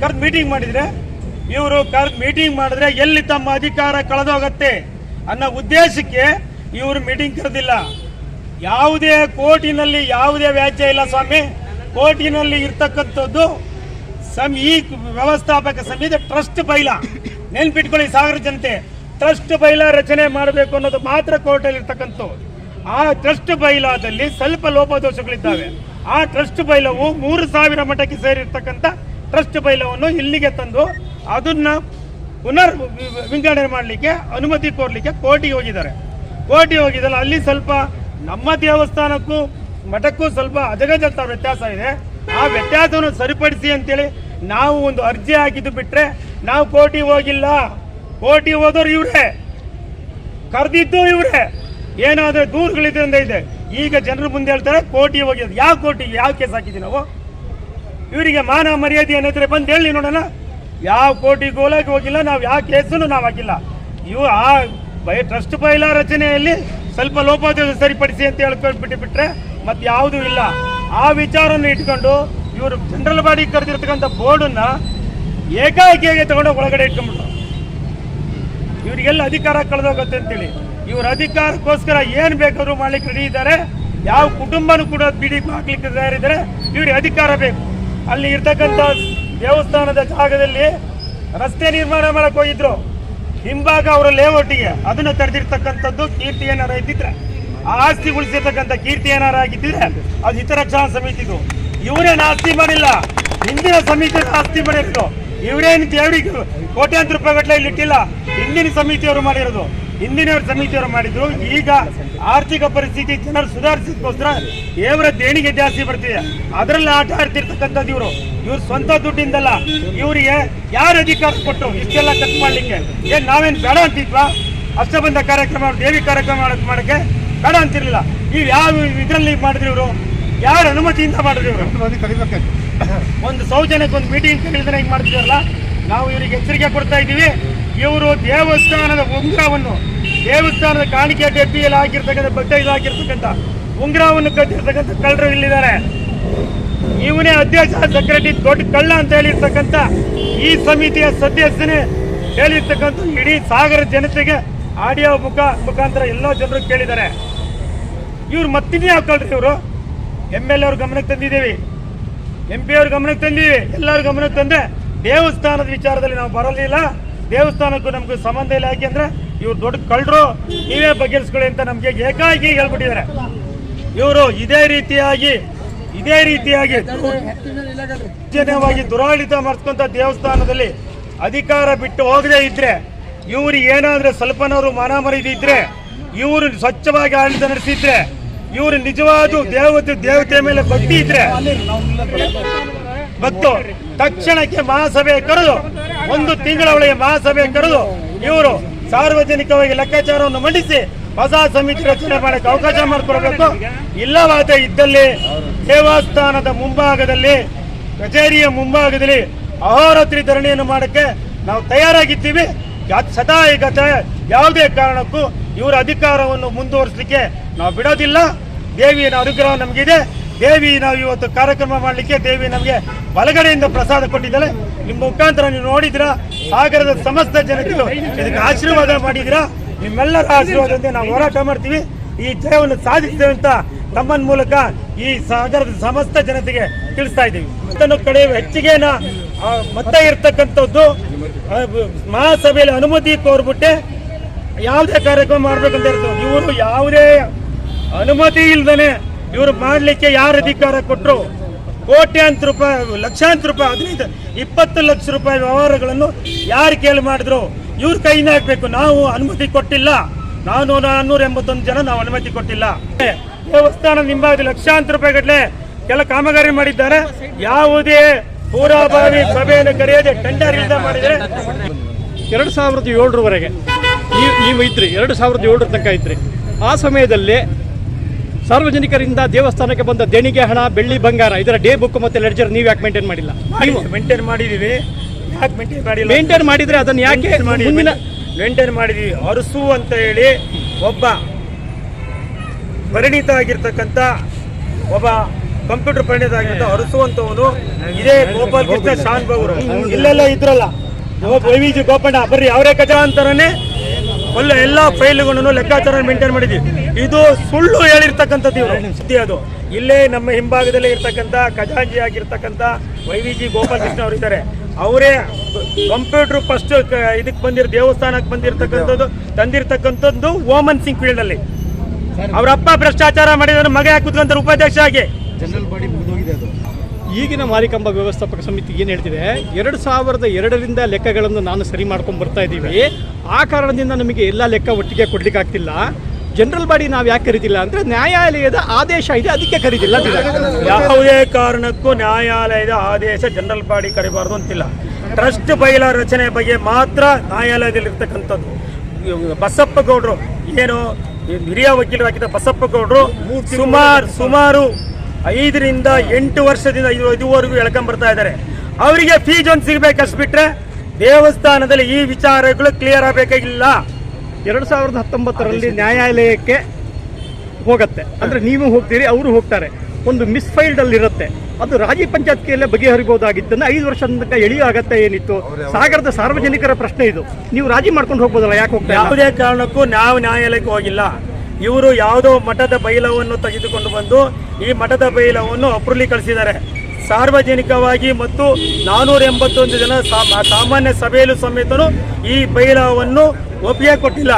ಕರೆದು ಮೀಟಿಂಗ್ ಮಾಡಿದರೆ, ಇವರು ಕರೆದು ಮೀಟಿಂಗ್ ಮಾಡಿದ್ರೆ ಎಲ್ಲಿ ತಮ್ಮ ಅಧಿಕಾರ ಕಳೆದೋಗತ್ತೆ ಅನ್ನೋ ಉದ್ದೇಶಕ್ಕೆ ಇವರು ಮೀಟಿಂಗ್ ಕರೆದಿಲ್ಲ. ಯಾವುದೇ ಕೋರ್ಟಿನಲ್ಲಿ ಯಾವುದೇ ವ್ಯಾಜ್ಯ ಇಲ್ಲ ಸ್ವಾಮಿ. ಕೋರ್ಟಿನಲ್ಲಿ ಇರ್ತಕ್ಕಂಥದ್ದು ಸಮ ಈ ವ್ಯವಸ್ಥಾಪಕ ಸಮಿತಿ ಟ್ರಸ್ಟ್ ಬೈಲ. ನೆನ್ಪಿಟ್ಕೊಳ್ಳಿ ಸಾವಿರ ಜನತೆ. ಟ್ರಸ್ಟ್ ಬೈಲ ರಚನೆ ಮಾಡಬೇಕು ಅನ್ನೋದು ಮಾತ್ರ ಕೋರ್ಟಲ್ಲಿ ಇರ್ತಕ್ಕಂಥ ಆ ಟ್ರಸ್ಟ್ ಬೈಲಾದಲ್ಲಿ ಸ್ವಲ್ಪ ಲೋಪದೋಷಗಳಿದ್ದಾವೆ. ಆ ಟ್ರಸ್ಟ್ ಬೈಲವು ಮೂರು ಸಾವಿರ ಮಠಕ್ಕೆ ಸೇರಿರ್ತಕ್ಕಂಥ ಟ್ರಸ್ಟ್ ಬೈಲವನ್ನು ಇಲ್ಲಿಗೆ ತಂದು ಅದನ್ನ ಪುನರ್ ವಿಂಗಡಣೆ ಮಾಡಲಿಕ್ಕೆ, ಅನುಮತಿ ಕೋರ್ಲಿಕ್ಕೆ ಕೋರ್ಟಿಗೆ ಹೋಗಿದ್ದಾರೆ. ಕೋರ್ಟಿಗೆ ಹೋಗಿದ್ದಲ್ಲ, ಅಲ್ಲಿ ಸ್ವಲ್ಪ ನಮ್ಮ ದೇವಸ್ಥಾನಕ್ಕೂ ಮಠಕ್ಕೂ ಸ್ವಲ್ಪ ಅಜಗಜಂತ ವ್ಯತ್ಯಾಸ ಇದೆ. ಆ ವ್ಯತ್ಯಾಸವನ್ನು ಸರಿಪಡಿಸಿ ಅಂತೇಳಿ ನಾವು ಒಂದು ಅರ್ಜಿ ಹಾಕಿದ್ದು ಬಿಟ್ರೆ ನಾವು ಕೋಟಿ ಹೋಗಿಲ್ಲ. ಕೋಟಿ ಹೋದವ್ರು ಇವರೇ. ಕರೆದಿದ್ದು ಇವರೇ. ಏನಾದ್ರೆ ದೂರುಗಳಿದ್ರಿಂದ ಇದೆ. ಈಗ ಜನರ ಮುಂದೆ ಹೇಳ್ತಾರೆ ಕೋಟಿ ಹೋಗಿದ್ದು ಯಾವ ಕೋಟಿ ಯಾವ ಕೇಸ್ ಹಾಕಿದ್ವಿ ನಾವು? ಇವರಿಗೆ ಮಾನ ಮರ್ಯಾದೆ ಅನ್ನೋದ್ರೆ ಬಂದು ಹೇಳಿ ನೋಡೋಣ. ಯಾವ ಕೋಟಿ ಗೋಲಾಗಿ ಹೋಗಿಲ್ಲ, ನಾವು ಯಾವ ಕೇಸನ್ನು ನಾವು ಹಾಕಿಲ್ಲ. ಇವು ಆ ಬೈ ಟ್ರಸ್ಟ್ ಬೈಲ ರಚನೆಯಲ್ಲಿ ಸ್ವಲ್ಪ ಲೋಪದ ಸರಿಪಡಿಸಿ ಅಂತ ಹೇಳ್ಕೊಂಡ್ಬಿಟ್ಟು ಬಿಟ್ಟರೆ ಮತ್ತೆ ಯಾವುದೂ ಇಲ್ಲ. ಆ ವಿಚಾರವನ್ನು ಇಟ್ಕೊಂಡು ಇವರು ಜನರಲ್ ಬಾಡಿ ಕರೆದಿರ್ತಕ್ಕಂಥ ಬೋರ್ಡನ್ನ ಏಕಾಏಕಿಯಾಗಿ ತಗೊಂಡು ಒಳಗಡೆ ಇಟ್ಕೊಂಡ್ಬಿಟ್ರು. ಇವರಿಗೆಲ್ಲ ಅಧಿಕಾರ ಕಳೆದೋಗುತ್ತೆ ಅಂತೇಳಿ. ಇವ್ರ ಅಧಿಕಾರಕ್ಕೋಸ್ಕರ ಏನ್ ಬೇಕಾದ್ರೂ ಮಾಡ್ಲಿಕ್ಕೆ ರೆಡಿ ಇದ್ದಾರೆ. ಯಾವ ಕುಟುಂಬನೂ ಕೂಡ ಬಿಡಿ ಹಾಕ್ಲಿಕ್ಕೆ ತಯಾರಿದ್ದಾರೆ. ಇವ್ರಿಗೆ ಅಧಿಕಾರ ಬೇಕು. ಅಲ್ಲಿ ಇರ್ತಕ್ಕಂಥ ದೇವಸ್ಥಾನದ ಜಾಗದಲ್ಲಿ ರಸ್ತೆ ನಿರ್ಮಾಣ ಮಾಡಕ್ಕೆ ಹೋಗಿದ್ರು. ಹಿಂಭಾಗ ಅವರ ಲೇಔಟಿಗೆ ಅದನ್ನ ತಡೆದಿರ್ತಕ್ಕಂಥದ್ದು ಕೀರ್ತಿ ಏನಾರ ಇದ್ದಿದ್ರೆ, ಆ ಆಸ್ತಿ ಉಳಿಸಿರ್ತಕ್ಕಂಥ ಕೀರ್ತಿ ಏನಾರ ಆಗಿದ್ದಿದ್ರೆ, ಅದು ಹಿತರಕ್ಷಣಾ ಸಮಿತಿದು ಇವರೇನು ಆಸ್ತಿ ಮಾಡಿಲ್ಲ. ಹಿಂದಿನ ಸಮಿತಿ ಆಸ್ತಿ ಮಾಡಿರೋದು. ಇವರೇನು ದೇವರಿಗೆ ಕೋಟ್ಯಾಂತರ ರೂಪಾಯಿ ಗಟ್ಟಲೆ ಇಲ್ಲಿ ಇಟ್ಟಿಲ್ಲ. ಹಿಂದಿನ ಸಮಿತಿಯವರು ಮಾಡಿರೋದು. ಹಿಂದಿನ ಸಮಿತಿಯವರು ಮಾಡಿದ್ರು. ಈಗ ಆರ್ಥಿಕ ಪರಿಸ್ಥಿತಿ ಜನರು ಸುಧಾರಿಸಿದಕ್ಕೋಸ್ಕರ ಇವರ ದೇಣಿಗೆ ಜಾಸ್ತಿ ಬರ್ತಿದೆ. ಅದರಲ್ಲಿ ಆಟ ಆಡ್ತಿರ್ತಕ್ಕಂಥದ್ದು ಇವರು. ಇವ್ರ ಸ್ವಂತ ದುಡ್ಡಿಂದಲ್ಲ, ಇವರಿಗೆ ಯಾರು ಅಧಿಕಾರ ಕೊಟ್ಟರು ಇಷ್ಟೆಲ್ಲ ಖರ್ಚು ಮಾಡ್ಲಿಕ್ಕೆ? ಏನ್ ನಾವೇನ್ ಬೇಡ ಅಂತಿದ್ವಾ? ಅಷ್ಟಬಂಧ ಕಾರ್ಯಕ್ರಮ, ದೇವಿ ಕಾರ್ಯಕ್ರಮ ಮಾಡೋಕ್ಕೆ ಮಾಡಕ್ಕೆ ಬೇಡ ಅಂತಿರಲಿಲ್ಲ. ನೀವು ಯಾವ ಇದರಲ್ಲಿ ಮಾಡಿದ್ರು ಇವರು? ಯಾರ ಅನುಮತಿಯಿಂದ ಮಾಡಿದ್ರು? ಒಂದು ಸೌಜನ್ಯಕ್ಕೆ ಒಂದು ಮೀಟಿಂಗ್ ಕೇಳಿದ್ರೆ ಹಿಂಗೆ ಮಾಡ್ತಿದ್ರಲ್ಲ? ನಾವು ಇವರಿಗೆ ಎಚ್ಚರಿಕೆ ಕೊಡ್ತಾ ಇದ್ದೀವಿ. ಇವರು ದೇವಸ್ಥಾನದ ಉಂಗ್ರವನ್ನು ದೇವಸ್ಥಾನದ ಕಾಣಿಕೆ ಡಬ್ಬಿಯಲ್ಲಿ ಹಾಕಿರ್ತಕ್ಕಂಥ ಬಟ್ಟೆ ಇದಾಗಿರ್ತಕ್ಕಂಥ ಉಂಗುರವನ್ನು ಕಟ್ಟಿರ್ತಕ್ಕಂಥ ಕಳ್ಳರು ಇಲ್ಲಿದ್ದಾರೆ. ಇವನೇ ಅಧ್ಯಕ್ಷ ಸೆಕ್ರೆಟರಿ ದೊಡ್ಡ ಕಳ್ಳ ಅಂತ ಹೇಳಿರ್ತಕ್ಕಂಥ ಈ ಸಮಿತಿಯ ಸದಸ್ಯನೇ ಹೇಳಿರ್ತಕ್ಕಂಥ ಇಡೀ ಸಾಗರ ಜನತೆಗೆ ಆಡಿಯೋ ಮುಖ ಮುಖಾಂತರ ಎಲ್ಲ ಜನರು ಕೇಳಿದ್ದಾರೆ. ಇವ್ರು ಮತ್ತಿನ್ಯಾವ ಕಳ್ರಿ ಇವರು? ಎಂ ಎಲ್ ಅವ್ರ ಗಮನಕ್ಕೆ ತಂದಿದ್ದೀವಿ. ಎಂ ಪಿ ಅವ್ರ ಗಮನಕ್ಕೆ ತಂದೀವಿ ಎಲ್ಲರ ಗಮನಕ್ಕೆ ತಂದ್ರೆ ದೇವಸ್ಥಾನದ ವಿಚಾರದಲ್ಲಿ ನಾವು ಬರಲಿಲ್ಲ. ದೇವಸ್ಥಾನಕ್ಕೂ ನಮ್ಗೆ ಸಂಬಂಧ ಇಲ್ಲ. ಯಾಕೆಂದ್ರೆ ಇವ್ರು ದೊಡ್ಡ ಕಳ್ಳರು. ನೀವೇ ಬಗೆಹರಿಸ್ಕೊಳ್ಳಿ ಅಂತ ನಮ್ಗೆ ಏಕಾಏಕಿ ಹೇಳ್ಬಿಟ್ಟಿದ್ದಾರೆ. ಇವರು ಇದೇ ರೀತಿಯಾಗಿ ಇದೇ ರೀತಿಯಾಗಿ ಜನವಾಗಿ ದುರಾಡಳಿತ ಮಾಡಿಸ್ಕೊಂತ ದೇವಸ್ಥಾನದಲ್ಲಿ ಅಧಿಕಾರ ಬಿಟ್ಟು ಹೋಗದೆ ಇದ್ರೆ, ಇವರು ಏನಾದ್ರೆ ಸ್ವಲ್ಪನವರು ಮಾನ ಮರಿದಿದ್ರೆ ಇವರು ಸ್ವಚ್ಛವಾಗಿ ಆಡಳಿತ ನಡೆಸಿದ್ರೆ ಇವರು ನಿಜವಾದ ದೇವತೆ ದೇವತೆ ಮೇಲೆ ಭಕ್ತಿ ಇದ್ರೆ ಮತ್ತು ತಕ್ಷಣಕ್ಕೆ ಮಹಾಸಭೆ ಕರೆದು, ಒಂದು ತಿಂಗಳ ಒಳಗೆ ಮಹಾಸಭೆ ಕರೆದು ಇವರು ಸಾರ್ವಜನಿಕವಾಗಿ ಲೆಕ್ಕಾಚಾರವನ್ನು ಮಂಡಿಸಿ ಹೊಸ ಸಮಿತಿ ರಚನೆ ಮಾಡಕ್ಕೆ ಅವಕಾಶ ಮಾಡಿಕೊಡ್ಬೇಕು. ಇಲ್ಲವಾದ ಇದ್ದಲ್ಲಿ ದೇವಸ್ಥಾನದ ಮುಂಭಾಗದಲ್ಲಿ, ಕಚೇರಿಯ ಮುಂಭಾಗದಲ್ಲಿ ಅಹೋರಾತ್ರಿ ಧರಣಿಯನ್ನು ಮಾಡಕ್ಕೆ ನಾವು ತಯಾರಾಗಿದ್ದೀವಿ. ಸದಾ ಈಗ ಯಾವುದೇ ಕಾರಣಕ್ಕೂ ಇವರ ಅಧಿಕಾರವನ್ನು ಮುಂದುವರಿಸಲಿಕ್ಕೆ ನಾವು ಬಿಡೋದಿಲ್ಲ. ದೇವಿಯ ಅನುಗ್ರಹ ನಮಗಿದೆ. ದೇವಿ ನಾವು ಇವತ್ತು ಕಾರ್ಯಕ್ರಮ ಮಾಡಲಿಕ್ಕೆ ದೇವಿ ನಮಗೆ ಬಲಗಡೆಯಿಂದ ಪ್ರಸಾದ ಕೊಟ್ಟಿದ್ದಾಳೆ. ನಿಮ್ಮ ಮುಖಾಂತರ ನೀವು ನೋಡಿದ್ರ ಸಾಗರದ ಸಮಸ್ತ ಜನತೆಗೂ ಇದಕ್ಕೆ ಆಶೀರ್ವಾದ ಮಾಡಿದಿರಾ ನಿಮ್ಮೆಲ್ಲರ ಆಶೀರ್ವಾದದಿಂದ ನಾವು ಹೋರಾಟ ಮಾಡ್ತೀವಿ. ಈ ಜಯವನ್ನು ಸಾಧಿಸ್ತೇವೆ ಅಂತ ತಮ್ಮನ ಮೂಲಕ ಈ ಸಾಗರದ ಸಮಸ್ತ ಜನತೆಗೆ ತಿಳಿಸ್ತಾ ಇದ್ದೀವಿ. ಮತ್ತನ್ನು ಕಡೆ ಹೆಚ್ಚಿಗೆ ಮತ ಇರ್ತಕ್ಕಂಥದ್ದು ಮಹಾಸಭೆಯಲ್ಲಿ ಅನುಮತಿ ಕೋರ್ಬಿಟ್ಟೆ. ಯಾವುದೇ ಕಾರ್ಯಕ್ರಮ ಮಾಡ್ಬೇಕಂತ ಇರ್ತದೆ. ಇವರು ಯಾವುದೇ ಅನುಮತಿ ಇಲ್ದೇನೆ ಇವರು ಮಾಡ್ಲಿಕ್ಕೆ ಯಾರು ಅಧಿಕಾರ ಕೊಟ್ಟರು ಕೋಟ್ಯಾಂತರ ರೂಪಾಯಿ ಲಕ್ಷಾಂತರ ರೂಪಾಯಿ, ಹದಿನೈದು, ಇಪ್ಪತ್ತು ಲಕ್ಷ ರೂಪಾಯಿ ವ್ಯವಹಾರಗಳನ್ನು ಯಾರು ಕೇಳಿ ಮಾಡಿದ್ರು? ಇವ್ರ ಕೈನ ಹಾಕ್ಬೇಕು ನಾವು ಅನುಮತಿ ಕೊಟ್ಟಿಲ್ಲ. ನಾನು ನಾನ್ನೂರ ಎಂಬತ್ತೊಂದು ಜನ ನಾವು ಅನುಮತಿ ಕೊಟ್ಟಿಲ್ಲ. ದೇವಸ್ಥಾನ ನಿಂಬಾಗಿ ಲಕ್ಷಾಂತರ ರೂಪಾಯಿ ಗಟ್ಟಲೆ ಕೆಲ ಕಾಮಗಾರಿ ಮಾಡಿದ್ದಾರೆ. ಯಾವುದೇ ಪೂರ್ವಭಾವಿ ಸಭೆಯನ್ನು ಕರೆಯದೆ ಟೆಂಡರ್ ಇಲ್ಲದೆ ಮಾಡಿದರೆ ಎರಡು ಸಾವಿರದ ಏಳರವರೆಗೆ ನೀವು ಇದ್ರಿ ಎರಡು ಸಾವಿರದ ಏಳರ ತನಕ ಇದ್ರಿ ಆ ಸಮಯದಲ್ಲಿ ಸಾರ್ವಜನಿಕರಿಂದ ದೇವಸ್ಥಾನಕ್ಕೆ ಬಂದ ದೇಣಿಗೆ ಹಣ ಬೆಳ್ಳಿ ಬಂಗಾರ ಇದರ ಡೇ ಬುಕ್ ಮತ್ತೆ ಲೆಡ್ಜರ್ ನೀವು ಯಾಕೆ ಮೇಂಟೈನ್ ಮಾಡಿಲ್ಲ ನೀವು ಮೇಂಟೈನ್ ಮಾಡಿದೀವಿ ಯಾಕೆ ಮೇಂಟೈನ್ ಮಾಡಿಲ್ಲ ಮೇಂಟೈನ್ ಮಾಡಿದ್ರೆ ಅದನ್ನ ಯಾಕೆ ಮುಂದಿನ ಮೇಂಟೈನ್ ಮಾಡಿದೀವಿ ಅರಸು ಅಂತ ಹೇಳಿ ಒಬ್ಬ ಪರಿಣಿತ ಆಗಿರ್ತಕ್ಕಂಥ ಒಬ್ಬ ಕಂಪ್ಯೂಟರ್ ಪರಿಣಿತ ಆಗಿರ್ತ ಅರಸು ಅಂತವನು ಇದೇ ಗೋಪಾಲ್ ಕೃಷ್ಣ ಶಾನ್ ಬಾಬು ಇಲ್ಲೆಲ್ಲ ಇದ್ರಲ್ಲ ಗೋಪಣ್ಣ ಬರ್ರಿ ಅವರೇ ಕಜಾ ಅಂತಾರನೇ ಒಳ್ಳೆ ಎಲ್ಲ ಫೈಲ್ಗಳನ್ನು ಲೆಕ್ಕಾಚಾರ ಮೇಂಟೈನ್ ಮಾಡಿದ್ವಿ. ಇದು ಸುಳ್ಳು ಹೇಳಿರ್ತಕ್ಕಂಥದ್ದು ಇವರು. ಸುದ್ದಿ ಅದು. ಇಲ್ಲೇ ನಮ್ಮ ಹಿಂಭಾಗದಲ್ಲೇ ಇರ್ತಕ್ಕಂಥ ಖಜಾಂಜಿ ಆಗಿರ್ತಕ್ಕಂಥ ವೈ ವಿ ಜಿ ಗೋಪಾಲಕೃಷ್ಣ ಅವರು ಇದ್ದಾರೆ. ಅವರೇ ಕಂಪ್ಯೂಟರ್ ಫಸ್ಟ್ ಇದಕ್ಕೆ ಬಂದಿರೋ ದೇವಸ್ಥಾನಕ್ಕೆ ಬಂದಿರತಕ್ಕಂಥದ್ದು ತಂದಿರತಕ್ಕಂಥದ್ದು ಓಮನ್ ಸಿಂಗ್ ಫೀಲ್ಡ್ ಅಲ್ಲಿ. ಅವರಪ್ಪ ಅಪ್ಪ ಭ್ರಷ್ಟಾಚಾರ ಮಾಡಿದ್ರೆ ಮಗ ಯಾಕೆ ಕುತ್ಕೊಂತಾರೆ? ಉಪಾಧ್ಯಕ್ಷ ಆಗಿ. ಈಗಿನ ಮಾರಿಕಂಬ ವ್ಯವಸ್ಥಾಪಕ ಸಮಿತಿ ಏನು ಹೇಳ್ತಿದೆ? ಎರಡು ಸಾವಿರದ ಎರಡರಿಂದ ಲೆಕ್ಕಗಳನ್ನು ನಾನು ಸರಿ ಮಾಡ್ಕೊಂಡು ಬರ್ತಾ ಇದ್ದೀವಿ. ಆ ಕಾರಣದಿಂದ ನಮಗೆ ಎಲ್ಲ ಲೆಕ್ಕ ಒಟ್ಟಿಗೆ ಕೊಡ್ಲಿಕ್ಕೆ ಆಗ್ತಿಲ್ಲ. ಜನರಲ್ ಬಾಡಿ ನಾವು ಯಾಕೆ ಕರೀತಿಲ್ಲ ಅಂದ್ರೆ ನ್ಯಾಯಾಲಯದ ಆದೇಶ ಇದೆ ಅದಕ್ಕೆ ಕರೀತಿಲ್ಲ. ಯಾವುದೇ ಕಾರಣಕ್ಕೂ ನ್ಯಾಯಾಲಯದ ಆದೇಶ ಜನರಲ್ ಬಾಡಿ ಕರಿಬಾರ್ದು ಅಂತಿಲ್ಲ. ಟ್ರಸ್ಟ್ ಬೈಲ ರಚನೆ ಬಗ್ಗೆ ಮಾತ್ರ ನ್ಯಾಯಾಲಯದಲ್ಲಿ ಇರ್ತಕ್ಕಂಥದ್ದು ಇವ್ರು ಬಸಪ್ಪ ಗೌಡ್ರು ಏನು ಹಿರಿಯ ವಕೀಲರಾಗಿದ್ದ ಬಸಪ್ಪ ಗೌಡ್ರು ಸುಮಾರು ಸುಮಾರು ಐದರಿಂದ ಎಂಟು ವರ್ಷದಿಂದ ಇದು- ಇದುವರೆಗೂ ಎಳ್ಕೊಂಡ್ ಬರ್ತಾ ಇದ್ದಾರೆ. ಅವರಿಗೆ ಫೀಸ್ ಒಂದು ಸಿಗಬೇಕಷ್ಟು ಬಿಟ್ರೆ ದೇವಸ್ಥಾನದಲ್ಲಿ ಈ ವಿಚಾರಗಳು ಕ್ಲಿಯರ್ ಆಗಬೇಕಾಗಿಲ್ಲ. ಎರಡು ಸಾವಿರದ ಹತ್ತೊಂಬತ್ತರಲ್ಲಿ ನ್ಯಾಯಾಲಯಕ್ಕೆ ಹೋಗುತ್ತೆ. ಅಂದರೆ ನೀವು ಹೋಗ್ತೀರಿ ಅವರು ಹೋಗ್ತಾರೆ. ಒಂದು ಮಿಸ್ಫೈಲ್ಡಲ್ಲಿ ಇರುತ್ತೆ. ಅದು ರಾಜಿ ಪಂಚಾಯತ್ಗೆಲ್ಲೇ ಬಗೆಹರಿಬಹುದಾಗಿದ್ದನ್ನ ಐದು ವರ್ಷದ ತನಕ ಎಳೆಯೋ ಅಗತ್ಯ ಏನಿತ್ತು ಸಾಗರದ ಸಾರ್ವಜನಿಕರ ಪ್ರಶ್ನೆ ಇದು. ನೀವು ರಾಜಿ ಮಾಡ್ಕೊಂಡು ಹೋಗ್ಬೋದಲ್ಲ ಯಾಕೆ ಹೋಗ್ತಾರೆ? ಯಾವುದೇ ಕಾರಣಕ್ಕೂ ನಾವು ನ್ಯಾಯಾಲಯಕ್ಕೆ ಹೋಗಿಲ್ಲ. ಇವರು ಯಾವುದೋ ಮಠದ ಬೈಲವನ್ನು ತೆಗೆದುಕೊಂಡು ಬಂದು ಈ ಮಠದ ಬೈಲವನ್ನು ಅಪ್ರೂಲಿ ಕಳಿಸಿದ್ದಾರೆ. ಸಾರ್ವಜನಿಕವಾಗಿ ಮತ್ತು ನಾನೂರ ಎಂಬತ್ತೊಂದು ಜನ ಸಾಮಾನ್ಯ ಸಭೆಯಲ್ಲೂ ಸಮೇತನು ಈ ಬೈಲವನ್ನು ಒಪ್ಪಿಗೆ ಕೊಟ್ಟಿಲ್ಲ.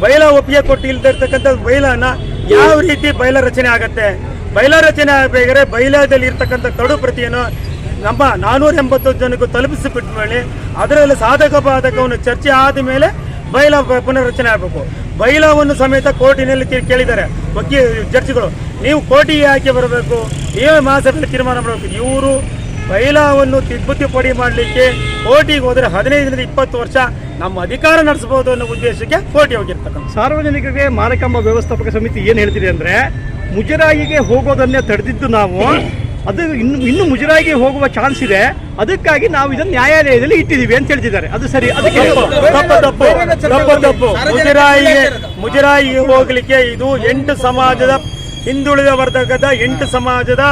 ಬೈಲ ಒಪ್ಪಿಗೆ ಕೊಟ್ಟಿಲ್ದಿರ್ತಕ್ಕಂಥ ಬೈಲನ ಯಾವ ರೀತಿ ಬೈಲ ರಚನೆ ಆಗುತ್ತೆ? ಬೈಲ ರಚನೆ ಆಗಬೇಕಾದ್ರೆ ಬೈಲದಲ್ಲಿ ಇರ್ತಕ್ಕಂಥ ಕಡು ಪ್ರತಿಯನ್ನು ನಮ್ಮ ನಾನೂರ ಎಂಬತ್ತೊಂದು ಜನಕ್ಕೂ ತಲುಪಿಸಿಬಿಟ್ಟ ಮೇಲೆ ಅದರಲ್ಲಿ ಸಾಧಕ ಬಾಧಕವನ್ನು ಚರ್ಚೆ ಆದ ಮೇಲೆ ಬೈಲ ಪ- ಪುನರ್ರಚನೆ ಆಗಬೇಕು. ಬೈಲವನ್ನು ಸಮೇತ ಕೋರ್ಟಿನಲ್ಲಿ ಕೇಳಿದ್ದಾರೆ. ವಕೀಲ ಜಡ್ಜ್ಗಳು, ನೀವು ಕೋರ್ಟಿಗೆ ಯಾಕೆ ಬರಬೇಕು? ನೀವೇ ಮಹಾಸಭೆಯಲ್ಲಿ ತೀರ್ಮಾನ ಮಾಡಬೇಕು. ಇವರು ಬೈಲಾವನ್ನು ತಿದ್ದುಪಡಿ ಮಾಡಲಿಕ್ಕೆ ಕೋರ್ಟಿಗೆ ಹೋದರೆ ಹದಿನೈದರಿಂದ ಇಪ್ಪತ್ತು ವರ್ಷ ನಮ್ಮ ಅಧಿಕಾರ ನಡೆಸಬಹುದು ಅನ್ನೋ ಉದ್ದೇಶಕ್ಕೆ ಕೋರ್ಟಿ ಹೋಗಿರ್ತಕ್ಕಂಥ ಸಾರ್ವಜನಿಕರಿಗೆ ಮಾನಕಂಬ ವ್ಯವಸ್ಥಾಪಕ ಸಮಿತಿ ಏನು ಹೇಳ್ತಿದೆ ಅಂದರೆ ಮುಜರಾಯಿಗೆ ಹೋಗೋದನ್ನೇ ತಡೆದಿದ್ದು ನಾವು. ಅದು ಇನ್ನು ಇನ್ನು ಮುಜರಾಯಿಗೆ ಹೋಗುವ ಚಾನ್ಸ್ ಇದೆ. ಅದಕ್ಕಾಗಿ ನಾವು ಇದನ್ನು ನ್ಯಾಯಾಲಯದಲ್ಲಿ ಇಟ್ಟಿದ್ದೀವಿ ಅಂತ ಹೇಳ್ತಿದ್ದಾರೆ. ಅದು ಸರಿ ಅದಕ್ಕೆ ಮುಜರಾಯಿಗೆ ಮುಜರಾಯಿಗೆ ಹೋಗಲಿಕ್ಕೆ ಇದು ಎಂಟು ಸಮಾಜದ ಹಿಂದುಳಿದ ವರ್ಗದ ಎಂಟು ಸಮಾಜದ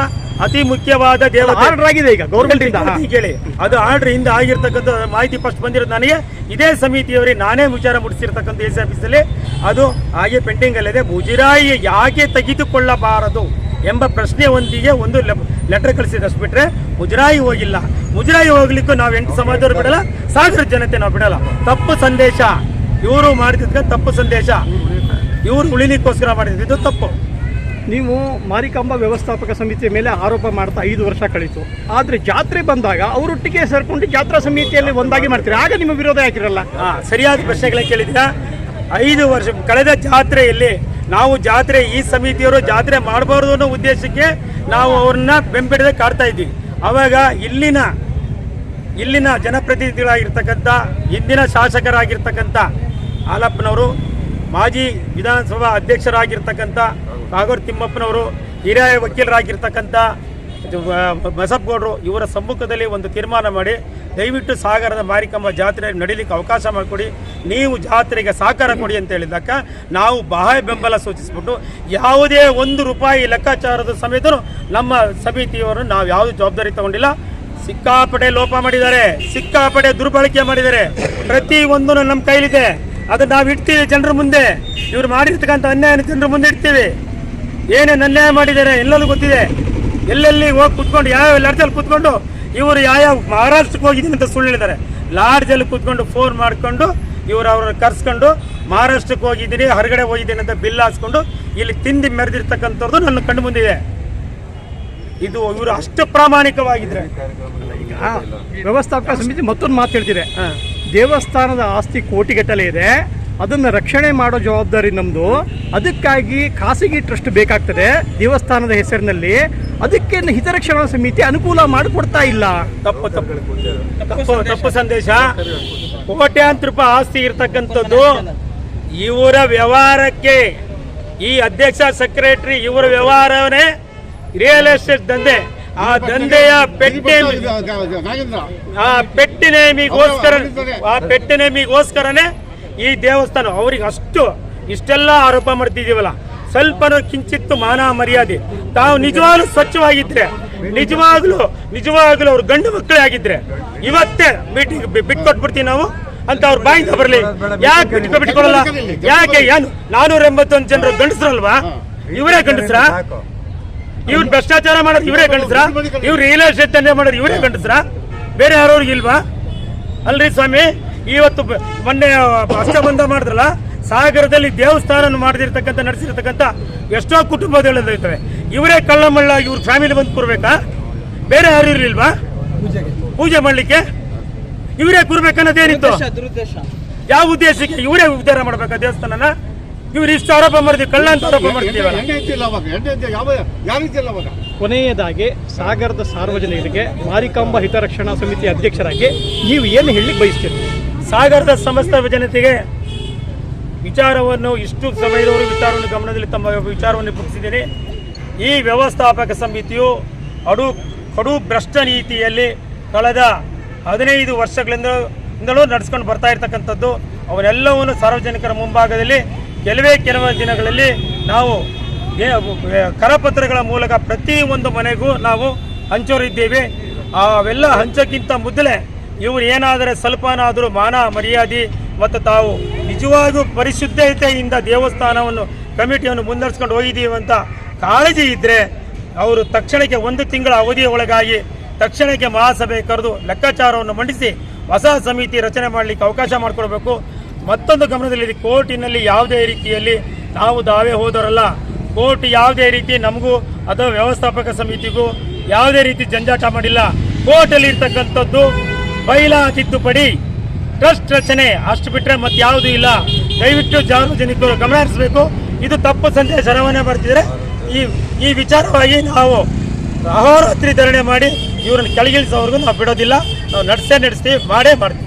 ಅತಿ ಮುಖ್ಯವಾದ ಆರ್ಡರ್ ಆಗಿದೆ ಈಗ ಗೌರ್ಮೆಂಟ್ ಇಂದ. ಕೇಳಿ, ಕೇಳಿ. ಅದು ಆರ್ಡರ್ ಹಿಂದೆ ಆಗಿರ್ತಕ್ಕಂಥ ಮಾಹಿತಿ ಫಸ್ಟ್ ಬಂದಿರೋದು ನನಗೆ. ಇದೇ ಸಮಿತಿಯವರಿಗೆ ನಾನೇ ವಿಚಾರ ಮುಡಿಸಿರ್ತಕ್ಕಂಥ ಎಸ್ ಆಫೀಸಲ್ಲಿ ಅದು ಹಾಗೆ ಪೆಂಡಿಂಗ್ ಅಲ್ಲಿದೆ ಮುಜರಾಯಿ ಯಾಕೆ ತೆಗೆದುಕೊಳ್ಳಬಾರದು? ಎಂಬ ಪ್ರಶ್ನೆ ಒಂದಿಗೆ ಒಂದು ಲೆಟರ್ ಕಳಿಸಿದಷ್ಟು ಬಿಟ್ರೆ ಮುಜರಾಯಿ ಹೋಗಿಲ್ಲ. ಮುಜರಾಯಿ ಹೋಗ್ಲಿಕ್ಕೂ ನಾವು ಎಂಟು ಸಮಾಜದವರು ಬಿಡಲ್ಲ ಸಾಗರ ಜನತೆ ನಾವು ಬಿಡಲ್ಲ. ತಪ್ಪು ಸಂದೇಶ. ಇವರು ಮಾಡಿದ್ರೆ ತಪ್ಪು ಸಂದೇಶ. ಇವರು ಉಳಿಲಿಕ್ಕೋಸ್ಕರ ಮಾಡಿದ್ದು. ಇದು ತಪ್ಪು. ನೀವು ಮಾರಿಕಾಂಬ ವ್ಯವಸ್ಥಾಪಕ ಸಮಿತಿಯ ಮೇಲೆ ಆರೋಪ ಮಾಡ್ತಾ ಐದು ವರ್ಷ ಕಳೀತು. ಆದ್ರೆ ಜಾತ್ರೆ ಬಂದಾಗ ಅವರೊಟ್ಟಿಗೆ ಸೇರ್ಕೊಂಡು ಜಾತ್ರಾ ಸಮಿತಿಯಲ್ಲಿ ಒಂದಾಗಿ ಮಾಡ್ತೀರಿ? ಆಗ ನಿಮ್ಮ ವಿರೋಧ ಯಾಕಿರಲ್ಲ? ಹಾ ಸರಿಯಾದ ಪ್ರಶ್ನೆಗಳೇ ಕೇಳಿದ್ರ ಐದು ವರ್ಷ ಕಳೆದ ಜಾತ್ರೆಯಲ್ಲಿ ನಾವು ಜಾತ್ರೆ ಈ ಸಮಿತಿಯವರು ಜಾತ್ರೆ ಮಾಡಬಾರ್ದು ಅನ್ನೋ ಉದ್ದೇಶಕ್ಕೆ ನಾವು ಅವ್ರನ್ನ ಬೆಂಬಿಡದೆ ಕಾಡ್ತಾ ಇದ್ವಿ ಅವಾಗ ಇಲ್ಲಿನ ಇಲ್ಲಿನ ಜನಪ್ರತಿನಿಧಿಗಳಾಗಿರ್ತಕ್ಕಂಥ ಇಂದಿನ ಶಾಸಕರಾಗಿರ್ತಕ್ಕಂಥ ಹಾಲಪ್ಪನವರು, ಮಾಜಿ ವಿಧಾನಸಭಾ ಅಧ್ಯಕ್ಷರಾಗಿರ್ತಕ್ಕಂಥ ಕಾಗೋಡು ತಿಮ್ಮಪ್ಪನವರು, ಹಿರಿಯ ವಕೀಲರಾಗಿರ್ತಕ್ಕಂಥ ಬಸಪ್ಪಗೌಡರು ಇವರ ಸಮ್ಮುಖದಲ್ಲಿ ಒಂದು ತೀರ್ಮಾನ ಮಾಡಿ ದಯವಿಟ್ಟು ಸಾಗರದ ಮಾರಿಕಮ್ಮ ಜಾತ್ರೆ ನಡೀಲಿಕ್ಕೆ ಅವಕಾಶ ಮಾಡಿಕೊಡಿ. ನೀವು ಜಾತ್ರೆಗೆ ಸಹಕಾರ ಕೊಡಿ ಅಂತ ಹೇಳಿದಾಗ ನಾವು ಬಾಹ್ಯ ಬೆಂಬಲ ಸೂಚಿಸಿಬಿಟ್ಟು ಯಾವುದೇ ಒಂದು ರೂಪಾಯಿ ಲೆಕ್ಕಾಚಾರದ ಸಮೇತ ನಮ್ಮ ಸಮಿತಿಯವರು ನಾವು ಯಾವುದು ಜವಾಬ್ದಾರಿ ತಗೊಂಡಿಲ್ಲ. ಸಿಕ್ಕಾಪಡೆ ಲೋಪ ಮಾಡಿದ್ದಾರೆ. ಸಿಕ್ಕಾಪಡೆ ದುರ್ಬಳಕೆ ಮಾಡಿದ್ದಾರೆ. ಪ್ರತಿ ಒಂದು ನಮ್ಮ ಕೈಲಿದೆ. ಅದನ್ನು ನಾವು ಇಡ್ತೀವಿ ಜನರ ಮುಂದೆ. ಇವ್ರು ಮಾಡಿರ್ತಕ್ಕಂಥ ಅನ್ಯಾಯನ ಜನರ ಮುಂದೆ ಇಡ್ತೀವಿ. ಏನೇನು ಅನ್ಯಾಯ ಮಾಡಿದ್ದಾರೆ ಎಲ್ಲರೂ ಗೊತ್ತಿದೆ. ಎಲ್ಲೆಲ್ಲಿ ಹೋಗಿ ಕುತ್ಕೊಂಡು ಯಾವ ಲಾಡ್ಜಲ್ಲಿ ಕುತ್ಕೊಂಡು ಇವರು ಯಾವ ಮಹಾರಾಷ್ಟ್ರಕ್ಕೆ ಹೋಗಿದ್ದೀನಿ ಅಂತ ಸುಳ್ಳು ಹೇಳಿದ್ದಾರೆ. ಲಾಡ್ಜಲ್ಲಿ ಕುತ್ಕೊಂಡು ಫೋನ್ ಮಾಡಿಕೊಂಡು ಇವರು ಅವ್ರನ್ನ ಕರ್ಸ್ಕೊಂಡು ಮಹಾರಾಷ್ಟ್ರಕ್ಕೆ ಹೋಗಿದ್ದೀನಿ ಹೊರಗಡೆ ಹೋಗಿದ್ದೀನಿ ಅಂತ ಬಿಲ್ ಹಾಸ್ಕೊಂಡು ಇಲ್ಲಿ ತಿಂದು ಮೆರೆದಿರ್ತಕ್ಕಂಥದ್ದು ನನ್ನ ಕಣ್ಣು ಮುಂದಿದೆ. ಇದು ಇವರು ಅಷ್ಟು ಪ್ರಾಮಾಣಿಕವಾಗಿದ್ರೆ. ವ್ಯವಸ್ಥಾಪಕ ಸಮಿತಿ ಮತ್ತೊಂದು ಮಾತು ಹೇಳ್ತಿದೆ. ದೇವಸ್ಥಾನದ ಆಸ್ತಿ ಕೋಟಿಗಟ್ಟಲೆ ಇದೆ. ಅದನ್ನು ರಕ್ಷಣೆ ಮಾಡೋ ಜವಾಬ್ದಾರಿ ನಮ್ಮದು ಅದಕ್ಕಾಗಿ ಖಾಸಗಿ ಟ್ರಸ್ಟ್ ಬೇಕಾಗ್ತದೆ ದೇವಸ್ಥಾನದ ಹೆಸರಿನಲ್ಲಿ. ಅದಕ್ಕೆ ಹಿತರಕ್ಷಣಾ ಸಮಿತಿ ಅನುಕೂಲ ಮಾಡಿಕೊಡ್ತಾ ಇಲ್ಲ. ತಪ್ಪು ತಪ್ಪು. ತಪ್ಪು ಸಂದೇಶ. ಕೋಟ್ಯಾಂತರ ರೂಪಾಯಿ ಆಸ್ತಿ ಇರತಕ್ಕಂಥದ್ದು ಇವರ ವ್ಯವಹಾರಕ್ಕೆ ಈ ಅಧ್ಯಕ್ಷ ಸೆಕ್ರೆಟರಿ ಇವರ ವ್ಯವಹಾರವೇ ರಿಯಲ್ ಎಸ್ಟೇಟ್ ದಂಧೆ. ಆ ದಂಧೆಯ ಪೆಟ್ಟೆ ಆ ಪೆಟ್ಟಿನೇಮಿಗೋಸ್ಕರ ಆ ಪೆಟ್ಟಿ ನೇಮಿಗೋಸ್ಕರನೇ ಈ ದೇವಸ್ಥಾನ ಅವ್ರಿಗೆ ಅಷ್ಟು ಇಷ್ಟೆಲ್ಲ ಆರೋಪ ಮಾಡ್ತಿದ್ದೀವಲ್ಲ, ಸ್ವಲ್ಪನೂ ಕಿಂಚಿತ್ತು ಮಾನ ಮರ್ಯಾದೆ. ತಾವು ನಿಜವಾಗ್ಲೂ ಸ್ವಚ್ಛವಾಗಿದ್ರೆ, ನಿಜವಾಗ್ಲೂ ನಿಜವಾಗ್ಲೂ ಅವ್ರ ಗಂಡು ಮಕ್ಕಳೇ ಆಗಿದ್ರೆ, ಇವತ್ತೇ ಮೀಟಿಂಗ್ ಬಿಟ್ಕೊಟ್ಬಿಡ್ತೀವಿ ನಾವು ಅಂತ ಅವ್ರ ಬಾಯಿಂದ ಬರಲಿ. ಯಾಕೆ ಬಿಟ್ಕೊ ಬಿಟ್ಕೊಡಲ್ಲ? ಯಾಕೆ ಏನು? ನಾನೂರ ಎಂಬತ್ತೊಂದು ಜನರು ಗಂಡಸ್ರಲ್ವಾ? ಇವರೇ ಗಂಡಸ್ರ? ಇವ್ರು ಭ್ರಷ್ಟಾಚಾರ ಮಾಡೋದು ಇವರೇ ಗಂಡಸ್ರ? ಇವ್ರು ರಿಯಲ್ ಎಸ್ಟೇಟ್ ಮಾಡೋದು ಇವರೇ ಗಂಡಸ್ರ? ಬೇರೆ ಯಾರವ್ರಿಗೆ ಇಲ್ವಾ? ಅಲ್ರಿ ಸ್ವಾಮಿ? ಇವತ್ತು ಮೊನ್ನೆ ಅಷ್ಟಬಂಧ ಮಾಡಿದ್ರಲ್ಲ ಸಾಗರದಲ್ಲಿ ದೇವಸ್ಥಾನ ಮಾಡದಿರ್ತಕ್ಕಂಥ ನಡೆಸಿರ್ತಕ್ಕಂಥ ಎಷ್ಟೋ ಕುಟುಂಬಗಳಿರ್ತವೆ ಇವರೇ ಕಳ್ಳಮಳ್ಳ ಇವ್ರ ಫ್ಯಾಮಿಲಿ ಬಂದು ಕೂರ್ಬೇಕಾ? ಬೇರೆ ಯಾರು ಇರ್ಲಿಲ್ವಾ? ಪೂಜೆ ಮಾಡ್ಲಿಕ್ಕೆ? ಇವರೇ ಕೂರ್ಬೇಕನ್ನೋದೇನಿತ್ತು? ಯಾವ ಉದ್ದೇಶಕ್ಕೆ ಇವರೇ ಉದ್ಧಾರ ಮಾಡ್ಬೇಕಾ ದೇವಸ್ಥಾನನ? ಇವ್ರು ಇಷ್ಟು ಆರೋಪ ಮಾಡಿದ್ವಿ ಕಳ್ಳ ಅಂತ ಆರೋಪ ಅವಾಗ ಕೊನೆಯದಾಗಿ ಸಾಗರದ ಸಾರ್ವಜನಿಕರಿಗೆ ಮಾರಿಕಾಂಬ ಹಿತರಕ್ಷಣಾ ಸಮಿತಿ ಅಧ್ಯಕ್ಷರಾಗಿ ನೀವು ಏನು ಹೇಳಿ ಬಯಸ್ತೀರಿ? ಸಾಗರದ ಸಮಸ್ತ ಜನತೆಗೆ ವಿಚಾರವನ್ನು ಇಷ್ಟು ಸಮಯದವರು ವಿಚಾರವನ್ನು ಗಮನದಲ್ಲಿ ತಮ್ಮ ವಿಚಾರವನ್ನು ಮುಗಿಸಿದ್ದೀನಿ. ಈ ವ್ಯವಸ್ಥಾಪಕ ಸಮಿತಿಯು ಅಡು ಕಡು ಭ್ರಷ್ಟ ನೀತಿಯಲ್ಲಿ ಕಳೆದ ಹದಿನೈದು ವರ್ಷಗಳಿಂದಲೂ ನಡೆಸ್ಕೊಂಡು ಬರ್ತಾ ಇರ್ತಕ್ಕಂಥದ್ದು. ಅವನ್ನೆಲ್ಲವನ್ನು ಸಾರ್ವಜನಿಕರ ಮುಂಭಾಗದಲ್ಲಿ ಕೆಲವೇ ಕೆಲವೇ ದಿನಗಳಲ್ಲಿ ನಾವು ಕರಪತ್ರಗಳ ಮೂಲಕ ಪ್ರತಿ ಒಂದು ಮನೆಗೂ ನಾವು ಹಂಚೋರಿದ್ದೇವೆ. ಅವೆಲ್ಲ ಹಂಚಕ್ಕಿಂತ ಮೊದಲೇ ಇವರು ಏನಾದರೆ ಸ್ವಲ್ಪನಾದರೂ ಮಾನ, ಮರ್ಯಾದೆ ಮತ್ತು ತಾವು ನಿಜವಾಗೂ ಪರಿಶುದ್ಧತೆಯಿಂದ ದೇವಸ್ಥಾನವನ್ನು, ಕಮಿಟಿಯನ್ನು ಮುನ್ನಡೆಸ್ಕೊಂಡು ಹೋಗಿದ್ದೀವಿ ಅಂತ ಕಾಳಜಿ ಇದ್ದರೆ ಅವರು ತಕ್ಷಣಕ್ಕೆ ಒಂದು ತಿಂಗಳ ಅವಧಿಯ ಒಳಗಾಗಿ ತಕ್ಷಣಕ್ಕೆ ಮಹಾಸಭೆ ಕರೆದು ಲೆಕ್ಕಾಚಾರವನ್ನು ಮಂಡಿಸಿ ಹೊಸ ಸಮಿತಿ ರಚನೆ ಮಾಡಲಿಕ್ಕೆ ಅವಕಾಶ ಮಾಡಿಕೊಡ್ಬೇಕು. ಮತ್ತೊಂದು ಗಮನದಲ್ಲಿ ಕೋರ್ಟಿನಲ್ಲಿ ಯಾವುದೇ ರೀತಿಯಲ್ಲಿ ನಾವು ದಾವೆ ಹೋದವರಲ್ಲ. ಕೋರ್ಟ್ ಯಾವುದೇ ರೀತಿ ನಮಗೂ ಅಥವಾ ವ್ಯವಸ್ಥಾಪಕ ಸಮಿತಿಗೂ ಯಾವುದೇ ರೀತಿ ಜಂಜಾಟ ಮಾಡಿಲ್ಲ. ಕೋರ್ಟಲ್ಲಿ ಇರ್ತಕ್ಕಂಥದ್ದು ಬೈಲಾ ತಿದ್ದುಪಡಿ. ಟ್ರಸ್ಟ್ ರಚನೆ, ಅಷ್ಟು ಬಿಟ್ಟರೆ ಮತ್ತೆ ಯಾವುದೂ ಇಲ್ಲ. ದಯವಿಟ್ಟು ಸಾರ್ವಜನಿಕರು ಗಮನ ಹರಿಸಬೇಕು ಇದು ತಪ್ಪು ಸಂದೇಶ ರವಾನೆ ಮಾಡ್ತಿದ್ರೆ ಈ ಈ ವಿಚಾರವಾಗಿ ನಾವು ಅಹೋರಾತ್ರಿ ಧರಣೆ ಮಾಡಿ ಇವ್ರನ್ನ ಕೆಳಗಿಳಿಸೋವರೆಗೂ ನಾವು ಬಿಡೋದಿಲ್ಲ. ನಾವು ನಡೆಸೇ ನಡೆಸ್ತೀವಿ, ಮಾಡೇ ಮಾಡ್ತೀವಿ.